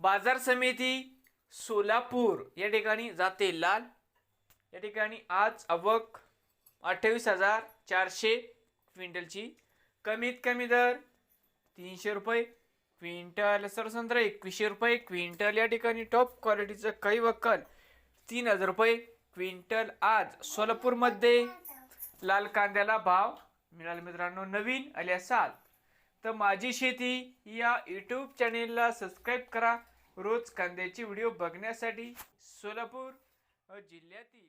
बाजार समिती सोलापूर. या ठिकाणी जाते लाल. या ठिकाणी आज आवक अठ्ठावीस हजार चारशे क्विंटलची. कमीत कमी दर तीनशे रुपये क्विंटल. सरसंत्र एकवीसशे रुपये क्विंटल. या ठिकाणी टॉप क्वालिटीचं काही वक्कल तीन हजार रुपये क्विंटल. आज सोलापूरमध्ये लाल कांद्याला भाव मिळाला मित्रांनो नवीन आले असाल तर माझी शेती या यूट्यूब चॅनेलला सबस्क्राईब करा. रोज कांद्याचे व्हिडिओ बघण्यासाठी सोलापूर जिल्ह्यातील